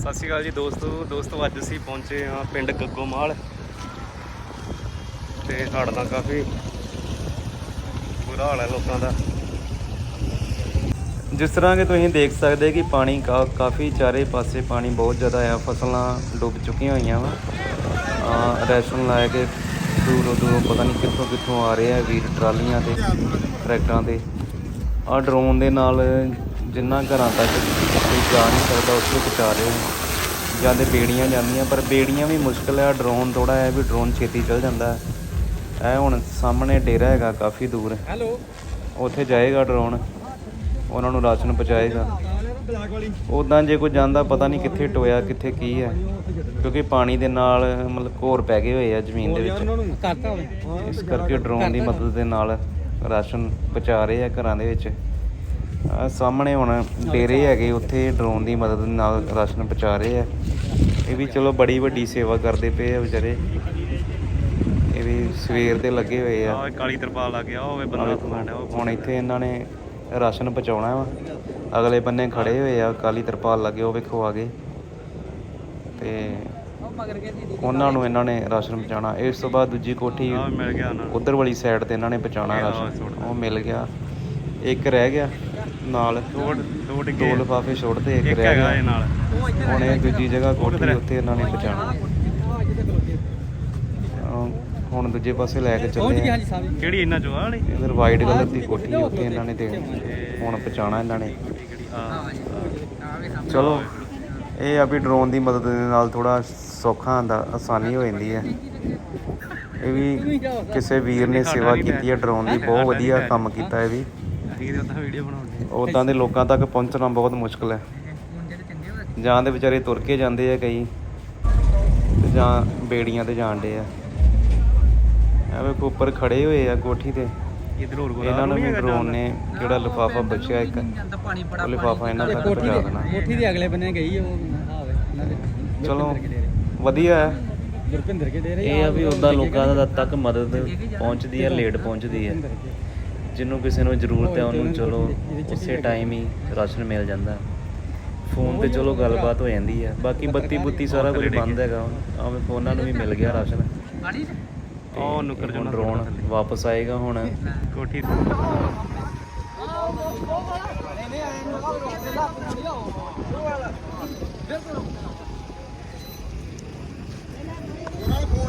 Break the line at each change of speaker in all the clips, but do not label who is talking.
ਸਤਿ ਸ਼੍ਰੀ ਅਕਾਲ ਜੀ ਦੋਸਤੋ ਦੋਸਤੋ ਅੱਜ ਅਸੀਂ ਪਹੁੰਚੇ ਹਾਂ ਪਿੰਡ ਗੱਗੋਮਾਲ। ਤੇ ਹੜ ਦਾ ਕਾਫੀ ਬੁਰਾ ਹਾਲ ਹੈ ਲੋਕਾਂ ਦਾ। ਜਿਸ ਤਰ੍ਹਾਂ ਕਿ ਤੁਸੀਂ ਦੇਖ ਸਕਦੇ ਕਿ ਪਾਣੀ ਕਾ, ਕਾਫੀ ਚਾਰੇ ਪਾਸੇ ਪਾਣੀ ਬਹੁਤ ਜ਼ਿਆਦਾ ਆ, ਫਸਲਾਂ ਡੁੱਬ ਚੁੱਕੀਆਂ ਹੋਈਆਂ ਵਾ। ਰੈਸ਼ਨ ਲਾ ਕੇ ਦੂਰੋਂ ਦੂਰੋਂ ਪਤਾ ਨਹੀਂ ਕਿੱਥੋਂ ਕਿੱਥੋਂ ਆ ਰਹੇ ਆ, ਵੀਰ ਟਰਾਲੀਆਂ ਤੇ, ਟਰੈਕਟਰਾਂ ਤੇ। ਆ ਡਰੋਨ ਦੇ ਨਾਲ ਜਿੰਨਾ ਘਰਾਂ ਤੱਕ ਕੋਈ ਜਾ ਨਹੀਂ ਸਕਦਾ ਉੱਥੇ ਪਹੁੰਚਾ ਰਹੇ ਆ ਜਾਂ ਤੇ ਬੇੜੀਆਂ ਜਾਂਦੀਆਂ ਪਰ ਬੇੜੀਆਂ ਵੀ ਮੁਸ਼ਕਲ ਹੈ ਡਰੋਨ ਥੋੜਾ ਹੈ ਵੀ ਡਰੋਨ ਛੇਤੀ ਚੱਲ ਜਾਂਦਾ ਹੈ। ਇਹ ਹੁਣ ਸਾਹਮਣੇ ਡੇਰਾ ਹੈਗਾ ਕਾਫੀ ਦੂਰ।
ਹੈਲੋ।
ਉੱਥੇ ਜਾਏਗਾ ਡਰੋਨ ਉਹਨਾਂ ਨੂੰ ਰਾਸ਼ਨ ਪਹੁੰਚਾਏਗਾ। ਉਦਾਂ ਜੇ ਕੋਈ ਜਾਂਦਾ ਪਤਾ ਨਹੀਂ ਕਿੱਥੇ ਟੋਇਆ ਕਿੱਥੇ ਕੀ ਹੈ। ਕਿਉਂਕਿ ਪਾਣੀ ਦੇ ਨਾਲ ਮਤਲਬ ਘੋਰ ਪੈ ਗਏ ਹੋਏ ਆ ਜ਼ਮੀਨ ਦੇ ਵਿੱਚ।
ਨੂੰ
ਇਸ ਕਰਕੇ ਡਰੋਨ ਦੀ ਮਦਦ ਦੇ ਨਾਲ ਰਾਸ਼ਨ ਪਹੁੰਚਾ ਰਹੇ ਆ ਘਰਾਂ ਦੇ ਵਿੱਚ। ਆ ਸਾਹਮਣੇ ਹੁਣ ਡੇਰੇ ਹੈਗੇ ਉੱਥੇ ਡਰੋਨ ਦੀ ਮਦਦ ਨਾਲ ਰਾਸ਼ਨ ਪਹੁੰਚਾ ਰਹੇ ਆ। ਇਹ ਵੀ ਚਲੋ ਬੜੀ ਵੱਡੀ ਸੇਵਾ ਕਰਦੇ ਪਏ ਆ ਵਿਚਾਰੇ। ਇਹ ਵੀ ਸਵੇਰ ਦੇ ਲੱਗੇ ਹੋਏ ਆ।
ਕਾਲੀ ਤਰਪਾਲ ਆ ਗਿਆ ਹੋਵੇ ਬੰਦਾ ਕਮਾਂਡ
ਹੁਣ ਇੱਥੇ ਇਹਨਾਂ ਨੇ ਰਾਸ਼ਨ ਪਹੁੰਚਾਉਣਾ ਵਾ। ਅਗਲੇ ਬੰਨੇ ਖੜੇ ਹੋਏ ਆ ਕਾਲੀ ਤਰਪਾਲ ਲੱਗੇ ਉਹ ਵੇਖੋ ਆ ਗਏ। ਤੇ ਉਹਨਾਂ ਨੂੰ ਇਹਨਾਂ ਨੇ ਰਾਸ਼ਨ ਪਹੁੰਚਾਉਣਾ। ਇਸ ਤੋਂ ਬਾਅਦ ਦੂਜੀ ਕੋਠੀ
ਆ ਮਿਲ ਗਿਆ ਨਾ।
ਉਧਰ ਵਾਲੀ ਸਾਈਡ ਤੇ ਇਹਨਾਂ ਨੇ ਪਹੁੰਚਾਉਣਾ ਰਾਸ਼ਨ। ਉਹ ਮਿਲ ਗਿਆ। ਇੱਕ ਰਹਿ ਗਿਆ। ਨਾਲ।
ਛੋੜ ਛੋੜ
ਦੋ
ਕੇ
ਲਿਫਾਫੇ ਛੋੜਦੇ ਇੱਕ
ਇੱਕ
ਰਹਿ
ਹੈਗਾ ਇਹ
ਗਿਆ
ਨਾਲ।
ਹੁਣ ਇਹ ਦੂਜੀ ਜਗ੍ਹਾ ਕੋਠੀ? ਉੱਥੇ ਇਹਨਾਂ ਨੇ ਪਹੁੰਚਾਉਣਾ। ਅਹ ਹੁਣ ਦੂਜੇ ਪਾਸੇ ਲੈ ਕੇ ਚੱਲੇ ਆ।
ਕਿਹੜੀ ਇਹਨਾਂ ਚੋਂ ਆ ਵਾਲੀ?
ਇਧਰ ਵਾਈਟ ਕਲਰ ਦੀ ਕੋਠੀ ਉੱਥੇ ਇਹਨਾਂ ਨੇ ਦੇ ਹੁਣ ਪਹੁੰਚਾਉਣਾ ਇਹਨਾਂ ਨੇ।
ਹਾਂ।
ਚਲੋ ਇਹ ਆ ਵੀ ਡਰੋਨ ਦੀ ਮਦਦ ਦੇ ਨਾਲ ਥੋੜਾ ਸੌਖਾ ਆਂਦਾ ਆਸਾਨੀ ਹੋ ਜਾਂਦੀ ਹੈ। ਇਹ ਵੀ ਕਿਸੇ ਵੀਰ ਨੇ ਸੇਵਾ ਕੀਤੀ ਹੈ ਡਰੋਨ ਦੀ ਬਹੁਤ ਵਧੀਆ ਕੰਮ ਕੀਤਾ ਇਹ ਵੀ।
ਠੀਕ ਹੈ ਤਾਂ ਵੀਡੀਓ ਬਣਾਉਣੀ
ਉਦਾਂ ਦੇ ਲੋਕਾਂ ਤੱਕ ਪਹੁੰਚਣਾ ਬਹੁਤ ਮੁਸ਼ਕਲ ਹੈ। ਜਾਂ ਦੇ ਵਿਚਾਰੇ ਤੁਰ ਕੇ ਜਾਂਦੇ ਆ ਕਈ ਤੇ ਜਾਂ ਬੇੜੀਆਂ ਤੇ ਜਾਂਦੇ ਆ। ਐਵੇਂ ਕੋ ਉੱਪਰ ਖੜੇ ਹੋਏ ਆ ਕੋਠੀ ਤੇ।
ਇਧਰ ਹੋਰ ਕੋਈ
ਇਹਨਾਂ ਨੂੰ ਵੀ ਡਰੋਨ ਨੇ ਜਿਹੜਾ ਲਿਫਾਫਾ ਬਚਿਆ ਇੱਕ
ਪਾਣੀ ਬੜਾ
ਉਹ ਲਿਫਾਫਾ ਇਹਨਾਂ ਤੱਕ
ਕੋਠੀ
ਪਹੁੰਚਾ
ਦੇ
ਦੇਣਾ।
ਕੋਠੀ ਦੇ ਅਗਲੇ ਬੰਨੇ ਗਈ ਉਹ ਹਾਂ ਵੇ। ਇਹਨਾਂ ਦੇ
ਚਲੋ ਵਧੀਆ ਹੈ।
ਗੁਰਪਿੰਦਰ ਕੇ ਡੇਰੇ
ਇਹ ਆ ਵੀ ਉਦਾਂ ਲੋਕਾਂ ਦਾ ਤੱਕ ਮਦਦ ਪਹੁੰਚਦੀ ਹੈ ਲੇਟ ਪਹੁੰਚਦੀ ਹੈ। ਜਿਹਨੂੰ ਕਿਸੇ ਨੂੰ ਜ਼ਰੂਰਤ ਹੈ ਉਹਨੂੰ ਚਲੋ ਉਸੇ ਟਾਈਮ ਹੀ ਰਾਸ਼ਨ ਮਿਲ ਜਾਂਦਾ। ਫੋਨ ਤੇ ਚਲੋ ਗੱਲਬਾਤ ਹੋ ਜਾਂਦੀ ਹੈ। ਬਾਕੀ ਬੱਤੀ ਬੁੱਤੀ ਸਾਰਾ ਕੁਝ ਬੰਦ ਹੈਗਾ ਹੁਣ। ਆਵੇਂ ਫੋਨਾਂ ਨੂੰ ਵੀ ਮਿਲ ਗਿਆ ਰਾਸ਼ਨ।
ਉਹ ਨੁੱਕਰ ਜਣਾ
ਡਰੋਨ ਵਾਪਸ ਆਏਗਾ ਹੁਣ।
ਕੋਠੀ
ਫੋਨ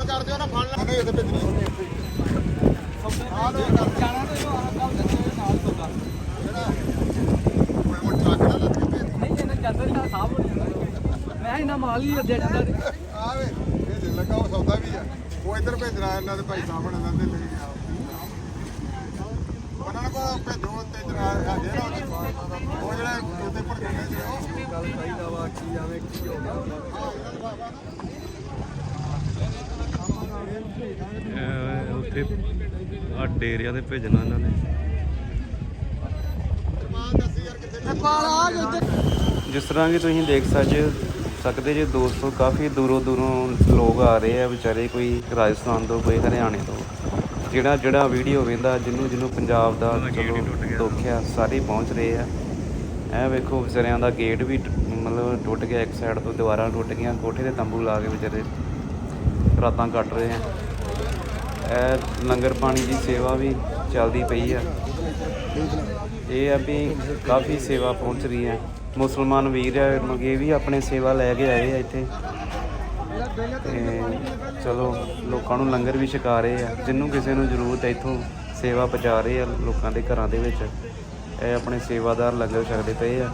ਕਰ ਦਿਓ ਨਾ ਫੜ ਇਹਦੇ ਲੋ। ਲੱਗ ਕੇ
ਨਹੀਂ ਇਹਨਾਂ ਜਾਂਦਾ ਤਾਂ ਸਾਹਬ ਹੋ ਜਾਂਦਾ ਮੈਂ ਇਹਨਾਂ ਮਾਲ ਹੀ ਅੱਧੇ ਜਾਂਦਾ
ਆਵੇ ਇਹ ਜਿ ਲੱਗਾ ਉਹ ਸੌਦਾ ਵੀ ਆ ਉਹ ਇੱਧਰ ਭੇਜਣਾ ਇਹਨਾਂ ਦੇ ਭਾਈ ਸਾਹਮਣੇ ਇਹਨਾਂ ਦੇ ਲਈ ਆ ਉਹਨਾਂ ਨੂੰ ਕੋ ਭੇਜੋ ਤੇ ਜਰਾ ਹੈਗੇ ਨਾ ਉਹਦੇ ਉਹ ਜਿਹੜੇ ਉੱਤੇ ਪਰ ਜਾਂਦੇ ਜਿਹੜੇ ਉਹ ਗੱਲ ਸਹੀ ਦਾ ਵਾ ਕੀ ਜਾਵੇਂ ਕੀ ਹੋ ਗਿਆ
ਅਹ ਉੱਥੇ ਆ ਡੇਰਿਆਂ ਤੇ ਭੇਜਣਾ ਇਹਨਾਂ ਨੇ।
ਜਿਸ ਤਰ੍ਹਾਂ ਕਿ ਤੁਸੀਂ ਦੇਖ ਸਕਦੇ ਸਕਦੇ ਜੇ ਦੋਸਤੋ ਕਾਫੀ ਦੂਰੋਂ ਦੂਰੋਂ ਲੋਕ ਆ ਰਹੇ ਆ ਵਿਚਾਰੇ ਕੋਈ ਰਾਜਸਥਾਨ ਤੋਂ ਕੋਈ ਹਰਿਆਣੇ ਤੋਂ। ਜਿਹੜਾ ਜਿਹੜਾ ਵੀਡੀਓ ਵੇਂਦਾ ਜਿਹਨੂੰ ਜਿਹਨੂੰ ਪੰਜਾਬ ਦਾ ਚਲੋ
ਗਿਆ।
ਦੁੱਖ ਆ ਸਾਰੇ ਪਹੁੰਚ ਰਹੇ ਆ। ਇਹ ਵੇਖੋ ਵਿਚਾਰਿਆਂ ਦਾ ਗੇਟ ਵੀ ਮਤਲਬ ਟੁੱਟ ਗਿਆ ਇੱਕ ਸਾਈਡ ਤੋਂ ਦੀਵਾਰਾਂ ਟੁੱਟ ਗਈਆਂ ਕੋਠੇ ਤੇ ਤੰਬੂ ਲਾ ਕੇ ਵਿਚਾਰੇ ਰਾਤਾਂ ਕੱਟ ਰਹੇ ਆ। ਇਹ ਲੰਗਰ ਪਾਣੀ ਦੀ ਸੇਵਾ ਵੀ ਚੱਲਦੀ ਪਈ ਆ। ਇਹ ਆ ਵੀ ਕਾਫੀ ਸੇਵਾ ਪਹੁੰਚ ਰਹੀ ਹੈ। ਮੁਸਲਮਾਨ ਵੀਰ ਆ ਮਗੇ ਵੀ ਆਪਣੇ ਸੇਵਾ ਲੈ ਕੇ ਆਏ ਆ ਇੱਥੇ। ਤੇ ਚਲੋ, ਲੋਕਾਂ ਨੂੰ ਲੰਗਰ ਵੀ ਛਕਾ ਰਹੇ ਆ। ਜਿੰਨੂੰ ਕਿਸੇ ਨੂੰ ਜ਼ਰੂਰਤ ਹੈ, ਇੱਥੋਂ ਸੇਵਾ ਪਹੁੰਚਾ ਰਹੇ ਆ ਲੋਕਾਂ ਦੇ ਘਰਾਂ ਦੇ ਵਿੱਚ। ਇਹ ਆਪਣੇ ਸੇਵਾਦਾਰ ਲੰਗਰ ਛਕਦੇ ਪਏ ਆ।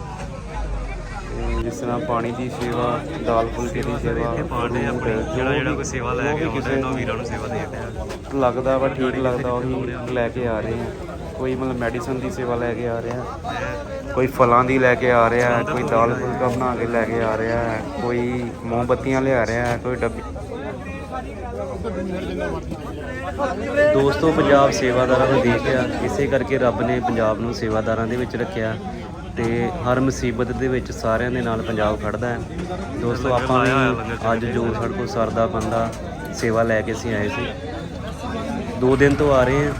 ਜਿਸ ਤਰ੍ਹਾਂ ਪਾਣੀ ਦੀ ਸੇਵਾ ਦਾਲ ਫੁਲਕੇ ਦੀ ਸੇਵਾ
ਇੱਥੇ
fruit,
ਆਪਣੀ ਜਿਹੜਾ ਜਿਹੜਾ ਕੋਈ ਸੇਵਾ ਲੈ ਕੇ ਆਉਂਦਾ ਇਹਨਾਂ ਵੀਰਾਂ ਨੂੰ ਸੇਵਾ ਦੇ ਰਿਹਾ
ਲੱਗਦਾ ਵਾ ਠੀਕ ਲੱਗਦਾ ਉਹੀ ਲੈ ਕੇ ਆ ਰਹੇ ਆ। ਕੋਈ ਮਤਲਬ ਮੈਡੀਸਨ ਦੀ ਸੇਵਾ ਲੈ ਕੇ ਆ ਰਿਹਾ। ਕੋਈ ਫਲਾਂ ਦੀ ਲੈ ਕੇ ਆ ਰਿਹਾ ਕੋਈ ਦਾਲ ਫੁਲਕਾ ਬਣਾ ਕੇ ਲੈ ਕੇ ਆ ਰਿਹਾ ਹੈ ਕੋਈ ਮੋਮਬੱਤੀਆਂ ਲਿਆ ਰਿਹਾ ਹੈ ਕੋਈ ਡੱਬੀ। ਦੋਸਤੋ ਪੰਜਾਬ ਸੇਵਾਦਾਰਾਂ ਦਾ ਦੇਸ਼ ਆ ਇਸੇ ਕਰਕੇ ਰੱਬ ਨੇ ਪੰਜਾਬ ਨੂੰ ਸੇਵਾਦਾਰਾਂ ਦੇ ਵਿੱਚ ਰੱਖਿਆ। ਤੇ ਹਰ ਮੁਸੀਬਤ ਦੇ ਵਿੱਚ ਸਾਰਿਆਂ ਦੇ ਨਾਲ ਪੰਜਾਬ ਖੜਦਾ ਹੈ। ਦੋਸਤੋ ਆਪਾਂ ਵੀ ਅੱਜ ਜੋ ਸਾਡੇ ਕੋਲ ਸਰਦਾ ਬੰਦਾ ਸੇਵਾ ਲੈ ਕੇ ਅਸੀਂ ਆਏ ਸੀ। ਦੋ ਦਿਨ ਤੋਂ ਆ ਰਹੇ ਹਾਂ।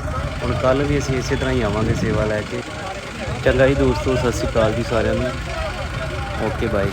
ਹੁਣ ਕੱਲ ਵੀ ਅਸੀਂ ਇਸੇ ਤਰ੍ਹਾਂ ਹੀ ਆਵਾਂਗੇ ਸੇਵਾ ਲੈ ਕੇ। ਚੰਗਾ ਜੀ ਦੋਸਤੋ ਸਤਿ ਸ਼੍ਰੀ ਅਕਾਲ ਜੀ ਸਾਰਿਆਂ ਨੂੰ। Okay bye.